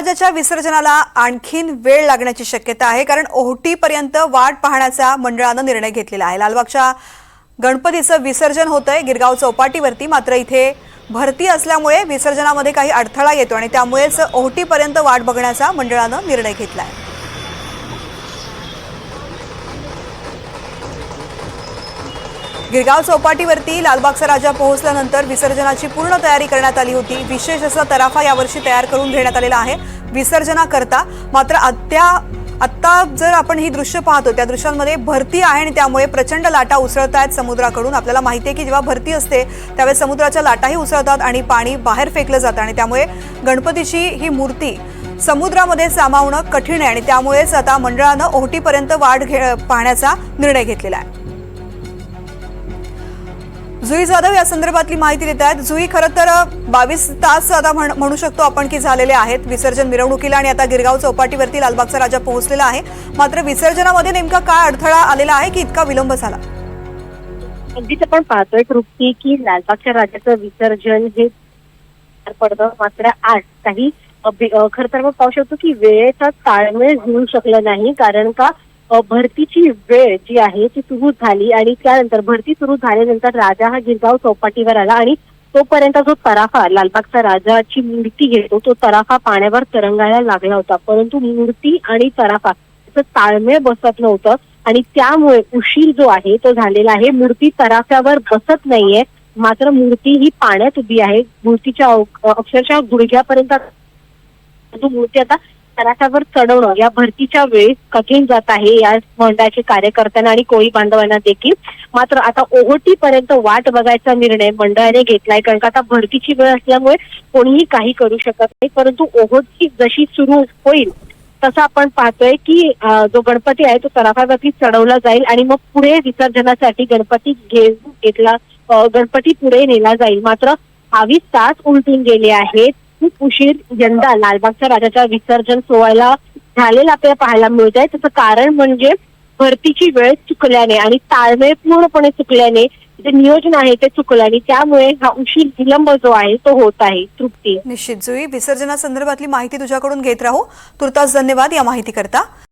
राजाच्या विसर्जनाला आणखीन वेळ लागण्याची शक्यता आहे कारण ओहटीपर्यंत वाट पाहण्याचा मंडळानं निर्णय घेतलेला आहे. लालबागच्या गणपतीचं विसर्जन होतंय. गिरगाव चौपाटीवरती मात्र इथे भरती असल्यामुळे विसर्जनामध्ये काही अडथळा येतो आणि त्यामुळेच ओहोटीपर्यंत वाट बघण्याचा मंडळानं निर्णय घेतला आहे गिरगाव चौपाटीवरती लालबागचा राजा पोहोचल्यानंतर विसर्जनाची पूर्ण तयारी करण्यात आली होती. विशेष असा तराफा यावर्षी तयार करून घेण्यात आलेला आहे. विसर्जनाकरता मात्र अत्या आत्ता जर आपण ही दृश्य पाहतो त्या दृश्यांमध्ये भरती आहे आणि त्यामुळे प्रचंड लाटा उसळत आहेत समुद्राकडून. आपल्याला माहिती आहे की जेव्हा भरती असते त्यावेळेस समुद्राच्या लाटाही उसळतात आणि पाणी बाहेर फेकलं जातं आणि त्यामुळे गणपतीची ही मूर्ती समुद्रामध्ये सामावणं कठीण आहे आणि त्यामुळेच आता मंडळानं ओहटीपर्यंत वाढ घे पाहण्याचा निर्णय घेतलेला आहे. जुई जाधव या संदर्भातली माहिती देत आहेत. जुई खरं तर बावीस तास आता म्हणू शकतो आपण की झालेले आहेत विसर्जन मिरवणुकीला आणि आता गिरगाव चौपाटीवरती लालबागचा राजा पोहोचलेला आहे. मात्र विसर्जनामध्ये नेमका काय अडथळा आलेला आहे की इतका विलंब झाला? अगदीच आपण पाहतोय कृती की लालबागच्या राजाचं विसर्जन हे पडतं मात्र आज काही खर तर मग पाहू शकतो की वेळेचा ताळमेळ होऊ शकला नाही. कारण का? भरतीची वेळ जी आहे ती सुरू झाली आणि त्यानंतर भरती सुरू झाल्यानंतर राजा हा गिरगाव चौपाटीवर आला आणि तोपर्यंत जो तराफा लालबागचा राजाची मूर्ती घेतो तो तराफा पाण्यावर तरंगायला लागला होता. परंतु मूर्ती आणि तराफा याचं ताळमेळ बसत नव्हतं आणि त्यामुळे उशीर जो आहे तो झालेला आहे. मूर्ती तराफ्यावर बसत नाहीये मात्र मूर्ती ही पाण्यात उभी आहे. मूर्तीच्या अक्षरशः गुडघ्यापर्यंत मूर्ती आता तरासावर चढवणं या भरतीच्या वेळेस कठीण जात आहे या मंडळाचे कार्यकर्त्यांना आणि कोळी बांधवांना देखील. मात्र आता ओहोटी पर्यंत वाट बघायचा निर्णय मंडळाने घेतलाय कारण का आता भरतीची वेळ असल्यामुळे कोणीही काही करू शकत नाही परंतु ओहोटी जशी सुरू होईल तसं आपण पाहतोय की जो गणपती आहे तो तराफावरती चढवला जाईल आणि मग पुढे विसर्जनासाठी गणपती घेऊन घेतला गणपती पुढे नेला जाईल. मात्र बावीस तास उलटून गेले आहेत. खूप उशीर यंदा लालबागच्या राजाच्या विसर्जन सोहळ्याला झालेला आपल्याला पाहायला मिळत आहे त्याचं कारण म्हणजे भरतीची वेळ चुकल्याने आणि ताळमेळ पूर्णपणे चुकल्याने जे नियोजन आहे ते चुकल्याने त्यामुळे हा उशीर विलंब जो आहे तो होत आहे. तृप्ती. निश्चित जुई विसर्जनासंदर्भातली माहिती तुझ्याकडून घेत राहू. तुर्तास धन्यवाद या माहिती करता